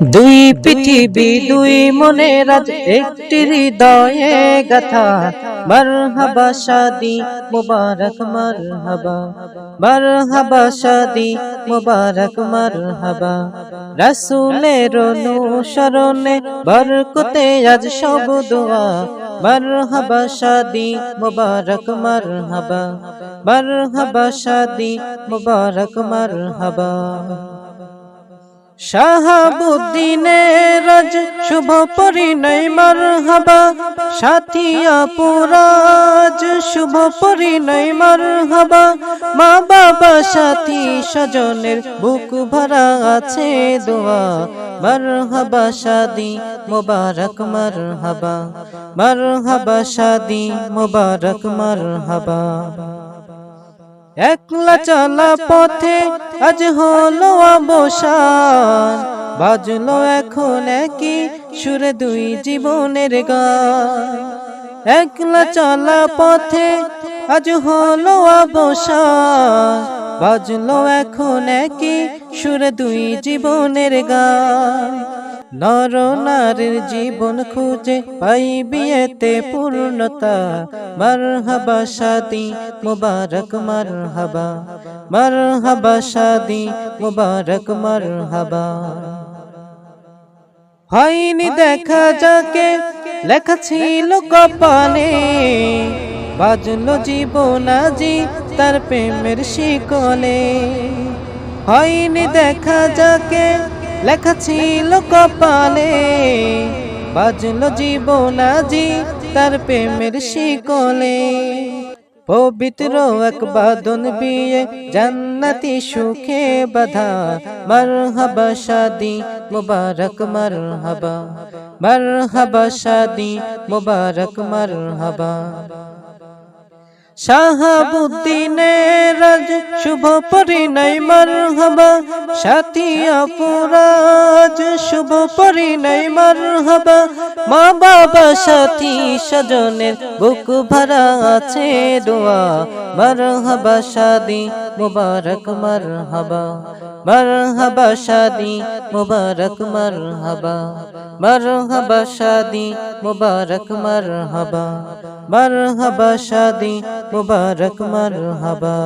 দুই পৃথিবী, দুই মনের আজ একটি হৃদয়ে গাথা। মারহাবা শাদি মুবারক, মারহাবা। মারহাবা শাদি মুবারক, মারহাবা। রাসূলের অনুসরণে বরকতে আজ সব দোয়া। মারহাবা শাদি মুবারক, মারহাবা। মারহাবা শাদি মুবারক, মারহাবা। শাহাবুদ্দিনের রাজ শুভ পরিণয়, মারহাবা। সাথিয়া পুরাজ শুভ পরিণয়, মারহাবা। মা বাবা সাথী স্বজনের বুক ভরা আছে দোয়া। মারহাবা শাদি মুবারক, মারহাবা। মারহাবা শাদি মুবারক, মারহাবা। একলা চলা পথে আজ হলো অবসান। বাজলো এখন একই সুর দুই জীবনের গান। একলা চলা পথে আজ হলো অবসান। বাজলো এখন একই সুরে দুই জীবনের গান। নর নারীর জীবন খুঁজে পাই বিয়েতে পূর্ণতা। মার মারহাবা শাদি, মুবারক মারহাবা। মারহাবা শাদি, মুবারক মারহাবা। হয়নি দেখা যাকে, লেখা ছিল কপালে। বাজলো জীবন আজি তার প্রেমের শিকলে। হয়নি দেখা যাকে লেখা ছিল কপালে। বাজলো জীবন আজি তার প্রেমের শিকলে। পবিত্র এক বাদন বিয়ে, জান্নাতি সুখে বাধা। মারহাবা শাদি, মুবারক মারহাবা। মারহাবা শাদি, মুবারক মারহাবা। শাহাবুদ্দিনের রাজ শুভ পরিণয়, মারহাবা। সাথিয়া পুরাজ শুভ পরিণয়, মারহাবা। মা বাবা সাথী, স্বজনের বুক ভরা আছে দোয়া। মারহাবা শাদি মুবারক, মারহাবা। মারহাবা শাদি মুবারক, মারহাবা। মারহাবা শাদি মুবারক, মারহাবা। মারহাবা শাদি মুবারক মারহাবা।